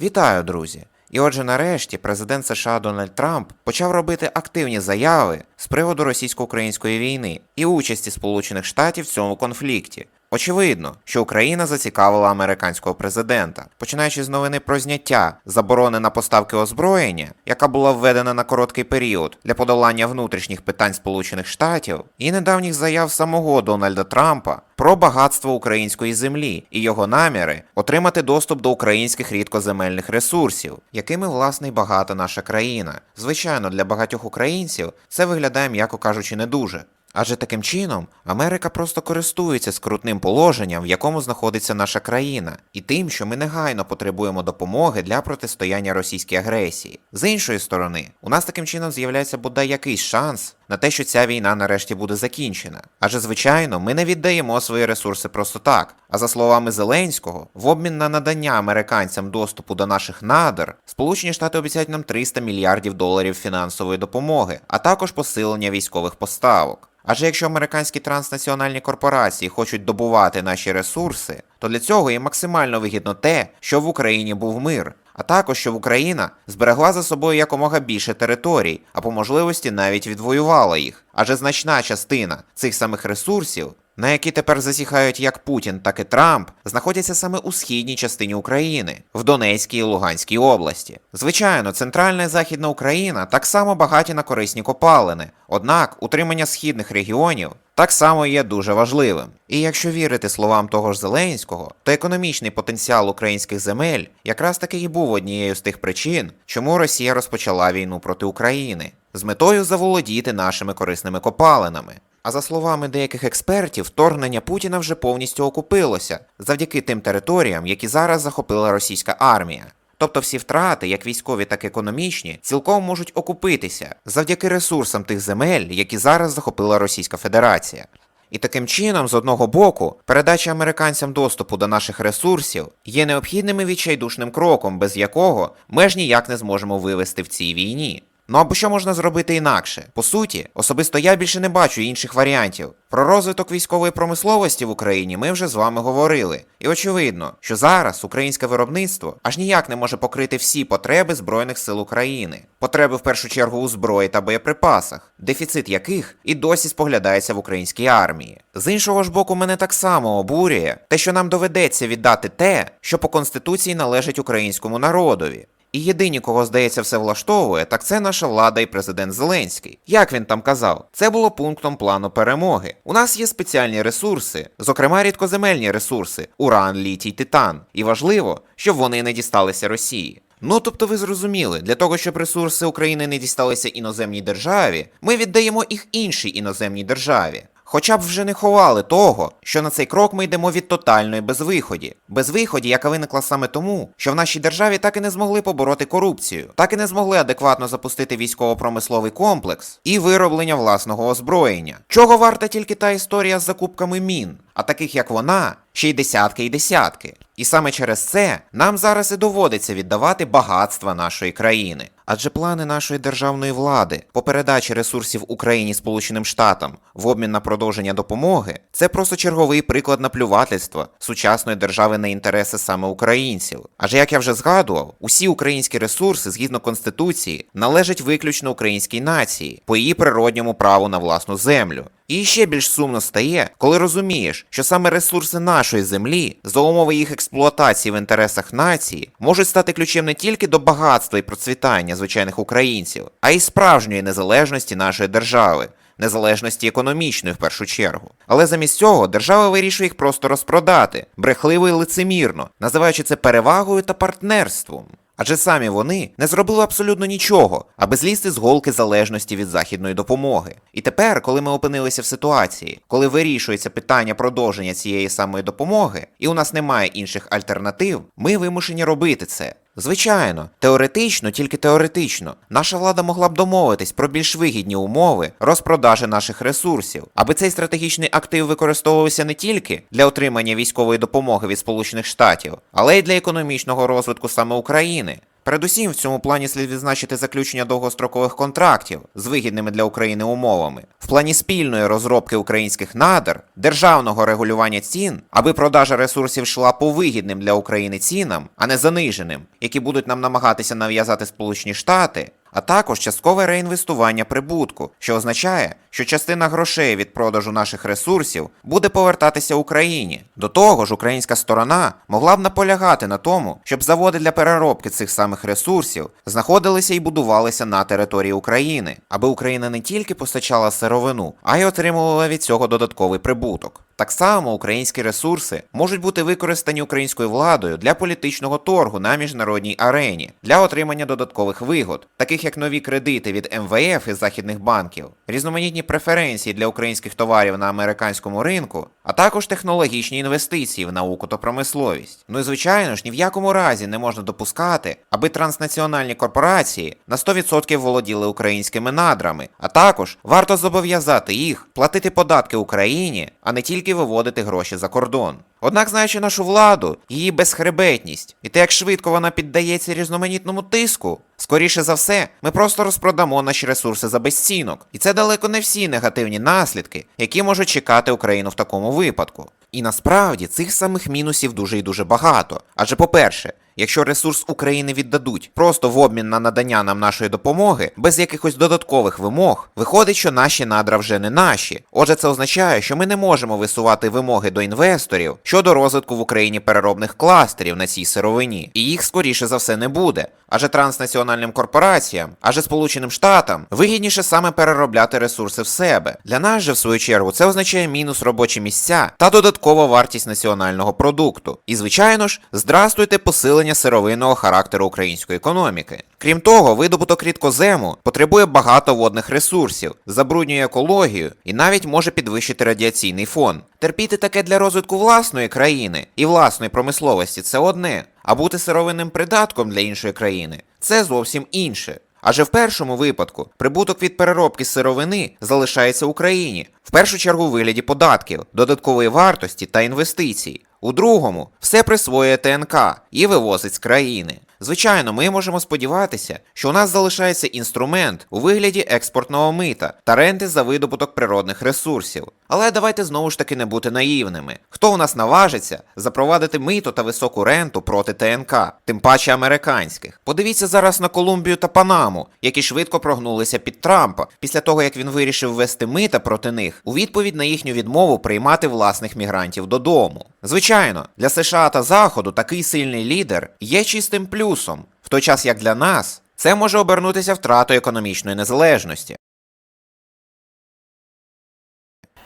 Вітаю, друзі! І отже, нарешті президент США Дональд Трамп почав робити активні заяви з приводу російсько-української війни і участі Сполучених Штатів в цьому конфлікті. Очевидно, що Україна зацікавила американського президента, починаючи з новини про зняття заборони на поставки озброєння, яка була введена на короткий період для подолання внутрішніх питань Сполучених Штатів, і недавніх заяв самого Дональда Трампа про багатство української землі і його наміри отримати доступ до українських рідкоземельних ресурсів, якими власне й багата наша країна. Звичайно, для багатьох українців це виглядає, м'яко кажучи, не дуже. Адже таким чином Америка просто користується скрутним положенням, в якому знаходиться наша країна, і тим, що ми негайно потребуємо допомоги для протистояння російській агресії. З іншої сторони, у нас таким чином з'являється бодай якийсь шанс на те, що ця війна нарешті буде закінчена. Адже, звичайно, ми не віддаємо свої ресурси просто так. А за словами Зеленського, в обмін на надання американцям доступу до наших надр, Сполучені Штати обіцяють нам 300 мільярдів доларів фінансової допомоги, а також посилення військових поставок. Адже якщо американські транснаціональні корпорації хочуть добувати наші ресурси, то для цього їм максимально вигідно те, що в Україні був мир, а також щоб Україна зберегла за собою якомога більше територій, а по можливості навіть відвоювала їх. Адже значна частина цих самих ресурсів, на які тепер засіхають як Путін, так і Трамп, знаходяться саме у східній частині України, в Донецькій і Луганській області. Звичайно, центральна і західна Україна так само багаті на корисні копалини, однак утримання східних регіонів так само є дуже важливим. І якщо вірити словам того ж Зеленського, то економічний потенціал українських земель якраз таки і був однією з тих причин, чому Росія розпочала війну проти України з метою заволодіти нашими корисними копалинами. А за словами деяких експертів, вторгнення Путіна вже повністю окупилося завдяки тим територіям, які зараз захопила російська армія. Тобто всі втрати, як військові, так і економічні, цілком можуть окупитися завдяки ресурсам тих земель, які зараз захопила Російська Федерація. І таким чином, з одного боку, передача американцям доступу до наших ресурсів є необхідним і відчайдушним кроком, без якого ми ж ніяк не зможемо вивести в цій війні. Ну або що можна зробити інакше? По суті, особисто я більше не бачу інших варіантів. Про розвиток військової промисловості в Україні ми вже з вами говорили. І очевидно, що зараз українське виробництво аж ніяк не може покрити всі потреби Збройних сил України. Потреби в першу чергу у зброї та боєприпасах, дефіцит яких і досі споглядається в українській армії. З іншого ж боку, мене так само обурює те, що нам доведеться віддати те, що по конституції належить українському народові. І єдині, кого здається, все влаштовує, так це наша влада і президент Зеленський. Як він там казав, це було пунктом плану перемоги. У нас є спеціальні ресурси, зокрема рідкоземельні ресурси уран, літій, титан. І важливо, щоб вони не дісталися Росії. Ну тобто ви зрозуміли, для того, щоб ресурси України не дісталися іноземній державі, ми віддаємо їх іншій іноземній державі. Хоча б вже не ховали того, що на цей крок ми йдемо від тотальної безвиході. Безвиході, яка виникла саме тому, що в нашій державі так і не змогли побороти корупцію, так і не змогли адекватно запустити військово-промисловий комплекс і вироблення власного озброєння. Чого варта тільки та історія з закупками мін, а таких як вона, ще й десятки і десятки. І саме через це нам зараз і доводиться віддавати багатства нашої країни. Адже плани нашої державної влади по передачі ресурсів Україні Сполученим Штатам в обмін на продовження допомоги це просто черговий приклад наплювательства сучасної держави на інтереси саме українців. Адже як я вже згадував, усі українські ресурси згідно конституції належать виключно українській нації по її природньому праву на власну землю. І ще більш сумно стає, коли розумієш, що саме ресурси нашої землі, за умови їх експлуатації в інтересах нації, можуть стати ключем не тільки до багатства і процвітання звичайних українців, а й справжньої незалежності нашої держави. Незалежності економічної в першу чергу. Але замість цього держава вирішує їх просто розпродати, брехливо і лицемірно, називаючи це перевагою та партнерством. Адже самі вони не зробили абсолютно нічого, аби злізти з голки залежності від західної допомоги. І тепер, коли ми опинилися в ситуації, коли вирішується питання продовження цієї самої допомоги, і у нас немає інших альтернатив, ми вимушені робити це. Звичайно, теоретично, тільки теоретично, наша влада могла б домовитись про більш вигідні умови розпродажі наших ресурсів, аби цей стратегічний актив використовувався не тільки для отримання військової допомоги від Сполучених Штатів, але й для економічного розвитку саме України. Передусім, в цьому плані слід відзначити заключення довгострокових контрактів з вигідними для України умовами, в плані спільної розробки українських надр, державного регулювання цін, аби продажа ресурсів йшла по вигідним для України цінам, а не заниженим, які будуть нам намагатися нав'язати Сполучені Штати, а також часткове реінвестування прибутку, що означає, що частина грошей від продажу наших ресурсів буде повертатися Україні. До того ж, українська сторона могла б наполягати на тому, щоб заводи для переробки цих самих ресурсів знаходилися і будувалися на території України, аби Україна не тільки постачала сировину, а й отримувала від цього додатковий прибуток. Так само українські ресурси можуть бути використані українською владою для політичного торгу на міжнародній арені для отримання додаткових вигод, таких як нові кредити від МВФ і західних банків, різноманітні преференції для українських товарів на американському ринку, а також технологічні інвестиції в науку та промисловість. Ну і звичайно ж, ні в якому разі не можна допускати, аби транснаціональні корпорації на 100% володіли українськими надрами, а також варто зобов'язати їх платити податки Україні, а не тільки виводити гроші за кордон. Однак, знаючи нашу владу, її безхребетність і те, як швидко вона піддається різноманітному тиску, скоріше за все, ми просто розпродамо наші ресурси за безцінок. І це далеко не всі негативні наслідки, які можуть чекати Україну в такому випадку. І насправді цих самих мінусів дуже і дуже багато. Адже, по-перше, Якщо ресурс України віддадуть просто в обмін на надання нам нашої допомоги, без якихось додаткових вимог, виходить, що наші надра вже не наші. Отже, це означає, що ми не можемо висувати вимоги до інвесторів щодо розвитку в Україні переробних кластерів на цій сировині, і їх скоріше за все не буде. Адже транснаціональним корпораціям, адже Сполученим Штатам вигідніше саме переробляти ресурси в себе. Для нас же, в свою чергу, це означає мінус робочі місця та додаткова вартість національного продукту. І, звичайно ж, здрастуйте посилення сировинного характеру української економіки. Крім того, видобуток рідкозему потребує багато водних ресурсів, забруднює екологію і навіть може підвищити радіаційний фон. Терпіти таке для розвитку власної країни і власної промисловості це одне, а бути сировинним придатком для іншої країни це зовсім інше. Адже в першому випадку прибуток від переробки сировини залишається Україні, в першу чергу у вигляді податків, додаткової вартості та інвестицій. У другому все присвоює ТНК і вивозить з країни. Звичайно, ми можемо сподіватися, що у нас залишається інструмент у вигляді експортного мита та ренти за видобуток природних ресурсів. Але давайте знову ж таки не бути наївними. Хто у нас наважиться запровадити мито та високу ренту проти ТНК, тим паче американських? Подивіться зараз на Колумбію та Панаму, які швидко прогнулися під Трампа після того, як він вирішив ввести мита проти них у відповідь на їхню відмову приймати власних мігрантів додому. Звичайно, для США та Заходу такий сильний лідер є чистим плюсом, в той час як для нас це може обернутися втратою економічної незалежності.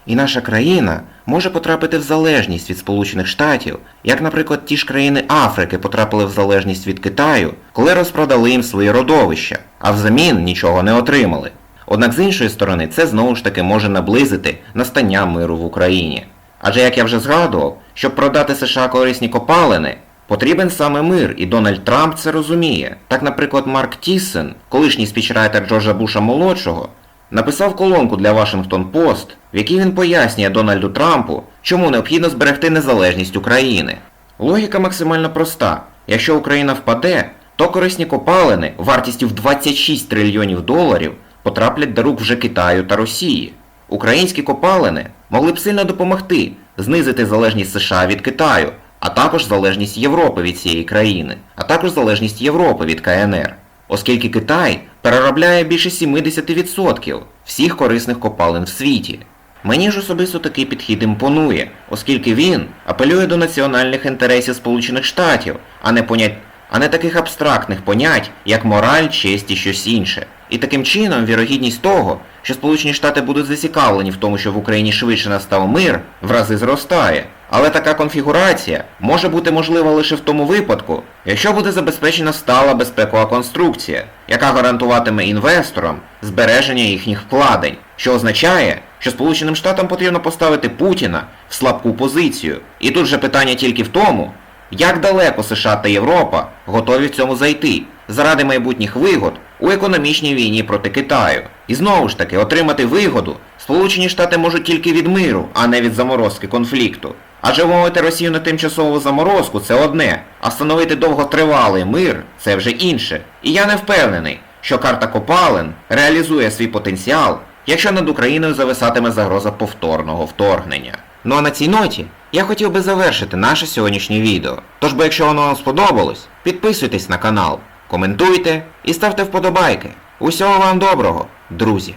І наша країна може потрапити в залежність від Сполучених Штатів, як, наприклад, ті ж країни Африки потрапили в залежність від Китаю, коли розпродали їм свої родовища, а взамін нічого не отримали. Однак з іншої сторони, це знову ж таки може наблизити настання миру в Україні. Адже, як я вже згадував, щоб продати США корисні копалини, потрібен саме мир, і Дональд Трамп це розуміє. Так, наприклад, Марк Тіссен, колишній спічрайтер Джорджа Буша молодшого, написав колонку для Washington Post, в якій він пояснює Дональду Трампу, чому необхідно зберегти незалежність України. Логіка максимально проста. Якщо Україна впаде, то корисні копалини вартістю в 26 трильйонів доларів потраплять до рук вже Китаю та Росії. Українські копалини могли б сильно допомогти знизити залежність США від Китаю, а також залежність Європи від цієї країни, а також залежність Європи від КНР, оскільки Китай переробляє більше 70% всіх корисних копалин в світі. Мені ж особисто такий підхід імпонує, оскільки він апелює до національних інтересів Сполучених Штатів, а не понять а не таких абстрактних понять, як мораль, честь і щось інше. І таким чином вірогідність того, що Сполучені Штати будуть зацікавлені в тому, що в Україні швидше настав мир, в рази зростає. Але така конфігурація може бути можлива лише в тому випадку, якщо буде забезпечена стала безпекова конструкція, яка гарантуватиме інвесторам збереження їхніх вкладень, що означає, що Сполученим Штатам потрібно поставити Путіна в слабку позицію. І тут же питання тільки в тому, як далеко США та Європа готові в цьому зайти заради майбутніх вигод у економічній війні проти Китаю? І знову ж таки, отримати вигоду Сполучені Штати можуть тільки від миру, а не від заморозки конфлікту. Адже вмовити Росію на тимчасову заморозку це одне, а встановити довготривалий мир це вже інше. І я не впевнений, що карта Копалин реалізує свій потенціал, якщо над Україною зависатиме загроза повторного вторгнення. Ну а на цій ноті я хотів би завершити наше сьогоднішнє відео. Тож бо якщо воно вам сподобалось, підписуйтесь на канал, коментуйте і ставте вподобайки. Усього вам доброго, друзі!